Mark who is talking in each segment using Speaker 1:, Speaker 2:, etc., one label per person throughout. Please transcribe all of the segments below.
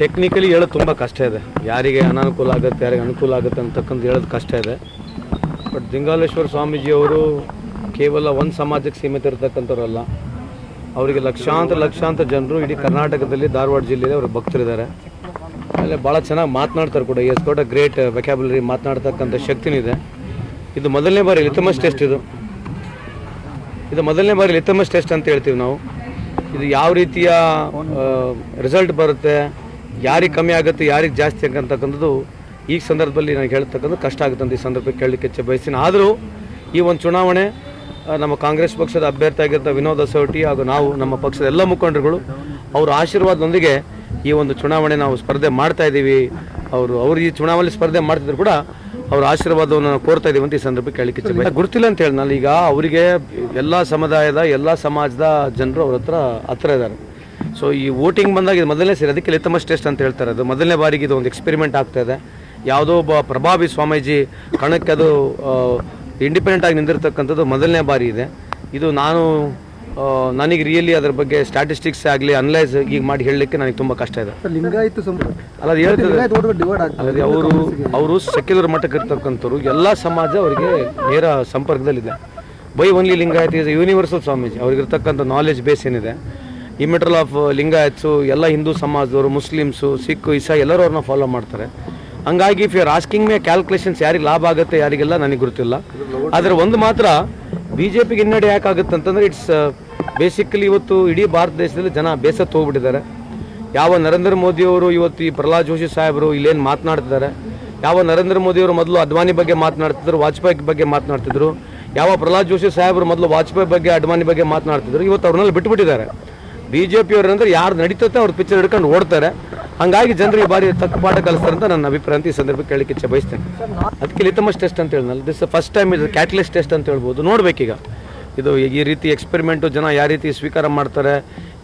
Speaker 1: Technically ಹೇಳೋದು ತುಂಬ ಕಷ್ಟ ಇದೆ. ಯಾರಿಗೆ ಅನಾನುಕೂಲ ಆಗುತ್ತೆ, ಯಾರಿಗೆ ಅನುಕೂಲ ಆಗುತ್ತೆ ಅಂತಕ್ಕಂಥ ಹೇಳೋದು ಕಷ್ಟ ಇದೆ. ಬಟ್ ದಿಂಗಾಲೇಶ್ವರ ಸ್ವಾಮೀಜಿಯವರು ಕೇವಲ ಒಂದು ಸಮಾಜಕ್ಕೆ ಸೀಮಿತ ಇರತಕ್ಕಂಥವ್ರಲ್ಲ. ಅವರಿಗೆ ಲಕ್ಷಾಂತರ ಲಕ್ಷಾಂತರ ಜನರು ಇಡೀ ಕರ್ನಾಟಕದಲ್ಲಿ, ಧಾರವಾಡ ಜಿಲ್ಲೆಯಲ್ಲಿ ಭಕ್ತರು ಭಕ್ತರಿದ್ದಾರೆ ಆಮೇಲೆ ಭಾಳ ಚೆನ್ನಾಗಿ ಮಾತನಾಡ್ತಾರೆ ಕೂಡ. ಎಸ್ ಕೋಟ ಗ್ರೇಟ್ ವೆಕ್ಯಾಬುಲರಿ ಮಾತನಾಡ್ತಕ್ಕಂಥ ಶಕ್ತಿನಿದೆ. ಇದು ಮೊದಲನೇ ಬಾರಿ ಲಿಥಮಸ್ ಟೆಸ್ಟ್ ಇದು. ಇದು ಮೊದಲನೇ ಬಾರಿ ಲಿಥಮಸ್ ಟೆಸ್ಟ್ ಅಂತ ಹೇಳ್ತೀವಿ ನಾವು. ಇದು ಯಾವ ರೀತಿಯ ರಿಸಲ್ಟ್ ಬರುತ್ತೆ ಯಾರಿಗೆ ಕಮ್ಮಿ ಆಗುತ್ತೆ ಯಾರಿಗೆ ಜಾಸ್ತಿ ಆಗಂತಕ್ಕಂಥದ್ದು ಈ ಸಂದರ್ಭದಲ್ಲಿ ನಾನು ಹೇಳ್ತಕ್ಕಂಥದ್ದು ಕಷ್ಟ ಆಗುತ್ತಂತ ಅಂತ ಈ ಸಂದರ್ಭಕ್ಕೆ ಕೇಳಲಿಕ್ಕೆ ಇಚ್ಛೆ ಬಯಸ್ತೀನಿ ಆದರೂ ಈ ಒಂದು ಚುನಾವಣೆ ನಮ್ಮ ಕಾಂಗ್ರೆಸ್ ಪಕ್ಷದ ಅಭ್ಯರ್ಥಿ ಆಗಿದ್ದ ವಿನೋದ ಸೌಟಿ ಹಾಗೂ ನಾವು ನಮ್ಮ ಪಕ್ಷದ ಎಲ್ಲ ಮುಖಂಡರುಗಳು ಅವರ ಆಶೀರ್ವಾದದೊಂದಿಗೆ ಈ ಒಂದು ಚುನಾವಣೆ ನಾವು ಸ್ಪರ್ಧೆ ಮಾಡ್ತಾ ಇದ್ದೀವಿ. ಅವರು ಅವರು ಈ ಚುನಾವಣೆ ಸ್ಪರ್ಧೆ ಮಾಡ್ತಿದ್ರು ಕೂಡ ಅವ್ರ ಆಶೀರ್ವಾದವನ್ನು ನಾವು ಕೋರ್ತಾ ಇದ್ದೀವಿ ಅಂತ ಈ ಸಂದರ್ಭಕ್ಕೆ ಕೇಳಲಿಕ್ಕೆ. ಗುರುತಿಲ್ಲ ಅಂತ ಹೇಳಿ ನಾನು ಈಗ ಅವರಿಗೆ ಎಲ್ಲ ಸಮುದಾಯದ ಎಲ್ಲ ಸಮಾಜದ ಜನರು ಅವ್ರ ಹತ್ರ ಹತ್ರ ಇದ್ದಾರೆ. ಸೊ ಈ ವೋಟಿಂಗ್ ಬಂದಾಗ ಇದು ಮೊದಲನೇ ಸೇರಿ ಅದಕ್ಕೆ ಲಿತಮಸ್ ಟೆಸ್ಟ್ ಅಂತ ಹೇಳ್ತಾರೆ. ಅದು ಮೊದಲನೇ ಬಾರಿಗೆ ಇದು ಒಂದು ಎಕ್ಸ್ಪೆರಿಮೆಂಟ್ ಆಗ್ತಾ ಇದೆ. ಯಾವುದೋ ಒಬ್ಬ ಪ್ರಭಾವಿ ಸ್ವಾಮೀಜಿ ಕಣಕ್ಕೆ ಅದು ಇಂಡಿಪೆಂಡೆಂಟ್ ಆಗಿ ನಿಂದಿರ್ತಕ್ಕಂಥದ್ದು ಮೊದಲನೇ ಬಾರಿ ಇದೆ. ಇದು ನಾನು ನನಗೆ ರಿಯಲಿ ಅದ್ರ ಬಗ್ಗೆ ಸ್ಟಾಟಿಸ್ಟಿಕ್ಸ್ ಆಗಲಿ ಅನಲೈಸ್ ಈಗ ಮಾಡಿ ಹೇಳಲಿಕ್ಕೆ ನನಗೆ ತುಂಬ ಕಷ್ಟ ಇದೆ. ಅಲ್ಲ ಅದು ಅಲ್ಲದೆ ಅವರು ಅವರು ಸೆಕ್ಯುಲರ್ ಮಟ್ಟಕ್ಕೆ ಇರ್ತಕ್ಕಂಥವ್ರು ಎಲ್ಲ ಸಮಾಜ ಅವರಿಗೆ ನೇರ ಸಂಪರ್ಕದಲ್ಲಿದೆ. By only Lingayat is universal Swamiji. ಅವ್ರಿಗೆ ಇರ್ತಕ್ಕಂಥ ನಾಲೆಜ್ ಬೇಸ್ ಏನಿದೆ. ಈ ಮೆಟ್ರಲ್ ಆಫ್ ಲಿಂಗಾಯತ್ಸು ಎಲ್ಲ ಹಿಂದೂ ಸಮಾಜದವರು, ಮುಸ್ಲಿಮ್ಸು ಸಿಖ್ ಇಸಾ ಎಲ್ಲರೂ ಅವ್ರನ್ನ ಫಾಲೋ ಮಾಡ್ತಾರೆ. ಹಂಗಾಗಿ if you're asking my calculations ಯಾರಿಗೆ ಲಾಭ ಆಗುತ್ತೆ, ಯಾರಿಗೆಲ್ಲ ನನಗೆ ಗೊತ್ತಿಲ್ಲ. ಆದರೆ ಒಂದು ಮಾತ್ರ ಬಿ ಜೆ ಪಿಗೆ ಹಿನ್ನಡೆ ಯಾಕಾಗುತ್ತೆ ಅಂತಂದ್ರೆ ಇಟ್ಸ್ ಬೇಸಿಕಲಿ ಇವತ್ತು ಇಡೀ ಭಾರತ ದೇಶದಲ್ಲಿ ಜನ ಬೇಸತ್ತು ಹೋಗ್ಬಿಟ್ಟಿದ್ದಾರೆ. ಯಾವ ನರೇಂದ್ರ ಮೋದಿಯವರು ಇವತ್ತು ಈ ಪ್ರಹ್ಲಾದ್ ಜೋಶಿ ಸಾಹೇಬರು ಇಲ್ಲೇನು ಮಾತನಾಡ್ತಿದ್ದಾರೆ? ಯಾವ ನರೇಂದ್ರ ಮೋದಿಯವರು ಮೊದಲು ಅದ್ವಾನಿ ಬಗ್ಗೆ ಮಾತನಾಡ್ತಿದ್ರು, ವಾಜಪೇಯಿ ಬಗ್ಗೆ ಮಾತನಾಡ್ತಿದ್ರು? ಯಾವ ಪ್ರಹ್ಲಾದ್ ಜೋಶಿ ಸಾಹೇಬರು ಮೊದಲು ವಾಜಪೇಯಿ ಬಗ್ಗೆ ಅಡ್ವಾನಿ ಬಗ್ಗೆ ಮಾತನಾಡ್ತಿದ್ರು? ಇವತ್ತು ಅವ್ರನ್ನೆಲ್ಲ ಬಿಟ್ಬಿಟ್ಟಿದ್ದಾರೆ. ಬಿ ಜೆ ಪಿಯವರು ಅಂದ್ರೆ ಯಾರು ನಡೀತತ್ತೆ ಅವ್ರ ಪಿಕ್ಚರ್ ಹಿಡ್ಕೊಂಡು ಓಡ್ತಾರೆ. ಹಂಗಾಗಿ ಜನರಿಗೆ ಬಾರಿ ತಕ್ಕ ಪಾಠ ಕಲಿಸ್ತಾರೆ ಅಂತ ನನ್ನ ಅಭಿಪ್ರಾಯ ಅಂತ ಈ ಸಂದರ್ಭಕ್ಕೆ ಕೇಳಲಿಕ್ಕೆ ಇಚ್ಛೆ ಬಯಸ್ತೇನೆ. ಅದಕ್ಕೆ ಲಿತಮಸ್ ಟೆಸ್ಟ್ ಅಂತ ಹೇಳಿದ್ನಲ್ಲ ದಿಸ್ ಫಸ್ಟ್ ಟೈಮ್ ಇದು ಕ್ಯಾಟ್ಲಿಸ್ಟ್ ಟೆಸ್ಟ್ ಅಂತ ಹೇಳ್ಬೋದು. ನೋಡ್ಬೇಕೀಗ. ಇದು ಈ ರೀತಿ ಎಕ್ಸ್ಪೆರಿಮೆಂಟು ಜನ ಯಾವ ರೀತಿ ಸ್ವೀಕಾರ ಮಾಡ್ತಾರೆ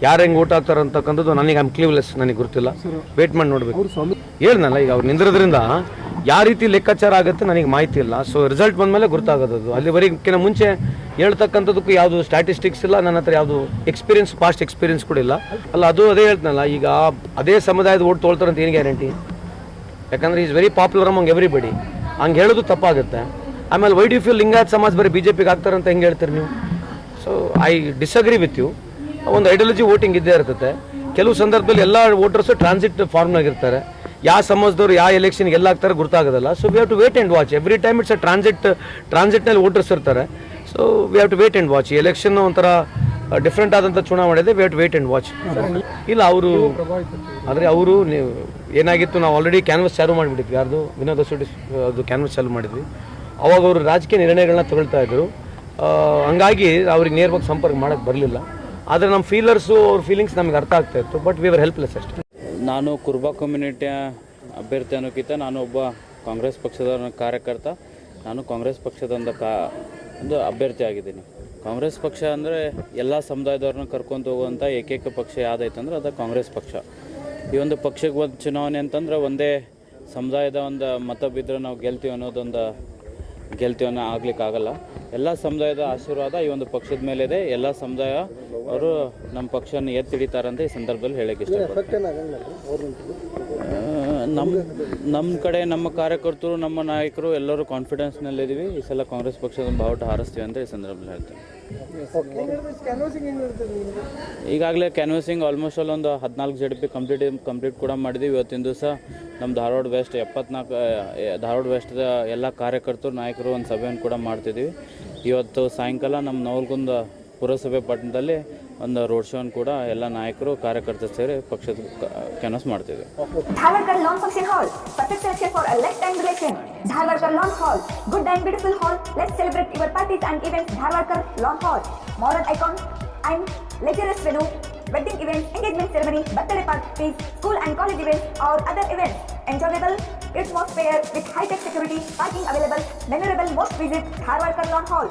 Speaker 1: ಯಾರು ಹೆಂಗೆ ಊಟ ಆಗ್ತಾರೆ ಅಂತಕ್ಕಂಥದ್ದು ನನಗೆ ಐಮ್ ಕ್ಲೀವ್ಲೆಸ್ ನನಗೆ ಗೊತ್ತಿಲ್ಲ. ವೇಟ್ ಮಾಡಿ ನೋಡ್ಬೇಕು. ಹೇಳ್ನಲ್ಲ ಈಗ ಅವ್ರು ನಿಂದಿರೋದ್ರಿಂದ ಯಾವ ರೀತಿ ಲೆಕ್ಕಾಚಾರ ಆಗುತ್ತೆ ನನಗೆ ಮಾಹಿತಿ ಇಲ್ಲ. ಸೊ ರಿಸಲ್ಟ್ ಬಂದಮೇಲೆ ಗೊತ್ತಾಗೋದು ಅಲ್ಲಿವರೆಗಿನ ಮುಂಚೆ ಹೇಳ್ತಕ್ಕಂಥದ್ದಕ್ಕೂ ಯಾವುದು ಸ್ಟ್ಯಾಟಿಸ್ಟಿಕ್ಸ್ ಇಲ್ಲ, ನನ್ನ ಹತ್ರ ಯಾವುದು ಎಕ್ಸ್ಪೀರಿಯನ್ಸ್ ಪಾಸ್ಟ್ ಎಕ್ಸ್ಪೀರಿಯನ್ಸ್ ಕೂಡ ಇಲ್ಲ. ಅಲ್ಲ, ಅದು ಅದೇ ಹೇಳ್ತನಲ್ಲ, ಈಗ ಅದೇ ಸಮುದಾಯದ ಓಟ್ ತೊಳ್ತಾರೆ ಅಂತ ಏನು ಗ್ಯಾರಂಟಿ ಯಾಕಂದ್ರೆ is very popular among everybody ಹಂಗೆ ಹೇಳೋದು ತಪ್ಪಾಗುತ್ತೆ. ಆಮೇಲೆ ವೈ ಡಿ ಫೀಲ್ ಲಿಂಗಾಯತ್ ಸಮಾಜ ಬರೀ ಬಿ ಜೆ ಪಿಗೆ ಆಗ್ತಾರೆ ಅಂತ ಹೆಂಗೆ ಹೇಳ್ತೀರಿ ನೀವು? So I disagree with you ಒಂದು ಐಡಿಯಾಲಜಿ ವೋಟಿಂಗ್ ಇದ್ದೇ ಇರ್ತದೆ. ಕೆಲವು ಸಂದರ್ಭದಲ್ಲಿ ಎಲ್ಲ ವೋಟರ್ಸು ಟ್ರಾನ್ಸಿಟ್ ಫಾರ್ಮ್ನಾಗಿರ್ತಾರೆ ಯಾವ ಸಮಾಜದವ್ರು ಯಾವ ಎಲೆಕ್ಷನ್ ಎಲ್ಲ ಆಗ್ತಾರೆ ಗೊತ್ತಾಗೋದಲ್ಲ so we have to wait and watch every time it's a transit ಟ್ರಾನ್ಸಿಟ್ನಲ್ಲಿ voters ಇರ್ತಾರೆ so we have to wait and watch election ಒಂಥರ ಡಿಫ್ರೆಂಟ್ ಆದಂಥ ಚುನಾವಣೆ ಇದೆ. We have to wait and watch ಇಲ್ಲ, ಅವರು, ಆದರೆ ಅವರು ನೀವು, ಏನಾಗಿತ್ತು ನಾವು ಆಲ್ರೆಡಿ ಕ್ಯಾನ್ವಸ್ ಚಾಲು ಮಾಡಿಬಿಟ್ಟಿದ್ವಿ. ಯಾರ್ದು? ವಿನೋದ ಸುಡಿ ಅದು ಕ್ಯಾನ್ವಸ್ ಚಾಲು ಮಾಡಿದ್ವಿ. ಅವಾಗ ಅವರು ರಾಜಕೀಯ ನಿರ್ಣಯಗಳನ್ನ ತಗೊಳ್ತಾ ಇದ್ದರು ಹಂಗಾಗಿ ಅವ್ರಿಗೆ ನೇರವಾಗಿ ಸಂಪರ್ಕ ಮಾಡೋಕ್ಕೆ ಬರಲಿಲ್ಲ. ಆದರೆ ನಮ್ಮ ಫೀಲರ್ಸು ಅವ್ರ ಫೀಲಿಂಗ್ಸ್ ನಮಗೆ ಅರ್ಥ ಆಗ್ತಾ ಇತ್ತು. ಬಟ್ ವಿ ಆರ್ ಹೆಲ್ಪ್ಲೆಸ್ ಅಷ್ಟೇ.
Speaker 2: ನಾನು ಕುರ್ಬಾ ಕಮ್ಯುನಿಟಿಯ ಅಭ್ಯರ್ಥಿ ಅನ್ನೋಕ್ಕಿಂತ ನಾನು ಒಬ್ಬ ಕಾಂಗ್ರೆಸ್ ಪಕ್ಷದ ಕಾರ್ಯಕರ್ತ. ನಾನು ಕಾಂಗ್ರೆಸ್ ಪಕ್ಷದ ಒಂದು ಕಾ, ಒಂದು ಅಭ್ಯರ್ಥಿ ಆಗಿದ್ದೀನಿ. ಕಾಂಗ್ರೆಸ್ ಪಕ್ಷ ಅಂದರೆ ಎಲ್ಲ ಸಮುದಾಯದವ್ರನ್ನ ಕರ್ಕೊಂಡು ಹೋಗುವಂಥ ಏಕೈಕ ಪಕ್ಷ ಯಾವುದೈತೆ ಅಂದ್ರೆ ಅದು ಕಾಂಗ್ರೆಸ್ ಪಕ್ಷ. ಈ ಒಂದು ಪಕ್ಷಕ್ಕೆ ಒಂದು ಚುನಾವಣೆ ಅಂತಂದ್ರೆ ಒಂದೇ ಸಮುದಾಯದ ಒಂದು ಮತ ಬಿದ್ದರೆ ನಾವು ಗೆಲ್ತೀವಿ ಅನ್ನೋದೊಂದು ಗೆಲ್ತೀವಿ ಅನ್ನೋ ಆಗ್ಲಿಕ್ಕೆ ಆಗಲ್ಲ ಎಲ್ಲ ಸಮುದಾಯದ ಆಶೀರ್ವಾದ ಈ ಒಂದು ಪಕ್ಷದ ಮೇಲೆ ಇದೆ ಎಲ್ಲ ಸಮುದಾಯ ಅವರು ನಮ್ಮ ಪಕ್ಷನ ಎತ್ತಿಡಿತಾರಂತ ಈ ಸಂದರ್ಭದಲ್ಲಿ ಹೇಳಕ್ಕೆ ಇಷ್ಟಪಡ್ತೀನಿ. ನಮ್ಮ ನಮ್ಮ ಕಡೆ ನಮ್ಮ ಕಾರ್ಯಕರ್ತರು, ನಮ್ಮ ನಾಯಕರು ಎಲ್ಲರೂ ಕಾನ್ಫಿಡೆನ್ಸ್ನಲ್ಲಿದ್ದೀವಿ ಈ ಸಲ ಕಾಂಗ್ರೆಸ್ ಪಕ್ಷದ ಬಾವುಟ ಹಾರಿಸ್ತೀವಿ ಅಂತ ಈ ಸಂದರ್ಭದಲ್ಲಿ ಹೇಳ್ತೀನಿ. ಈಗಾಗಲೇ ಕ್ಯಾನ್ವಸಿಂಗ್ ಆಲ್ಮೋಸ್ಟ್ ಆಲ್ ಒಂದು ಹದಿನಾಲ್ಕು ಜಡ್ ಪಿ ಕಂಪ್ಲೀಟ್ ಕಂಪ್ಲೀಟ್ ಕೂಡ ಮಾಡಿದ್ದೀವಿ. ಇವತ್ತಿನ ದಿವಸ ನಮ್ಮ ಧಾರವಾಡ ವೆಸ್ಟ್ ಎಪ್ಪತ್ನಾಲ್ಕು ಧಾರವಾಡ ವೆಸ್ಟ್ದ ಎಲ್ಲ ಕಾರ್ಯಕರ್ತರು, ನಾಯಕರು ಒಂದು ಸಭೆಯನ್ನು ಕೂಡ ಮಾಡ್ತಿದ್ದೀವಿ. ಇವತ್ತು ಸಾಯಂಕಾಲ ನಮ್ಮ ನವಲ್ಗುಂದ ಪುರಸಭೆ ಪಟ್ಟಣದಲ್ಲಿ ಒಂದು ರೋಡ್ ಶೋನ್ ಕೂಡ ಎಲ್ಲ ನಾಯಕರು, ಕಾರ್ಯಕರ್ತರು ಸೇರಿ ಪಕ್ಷದ ಕೆನಸ್ ಮಾಡ್ತಿದ್ವಿ.
Speaker 3: Dharwad lawn hall good and beautiful hall let celebrate your event Dharwad lawn hall modern icon and luxurious venue wedding event engagement ceremony birthday party school and college event or other event enjoyable it most fair with high tech security parking available memorable most visit Dharwad lawn hall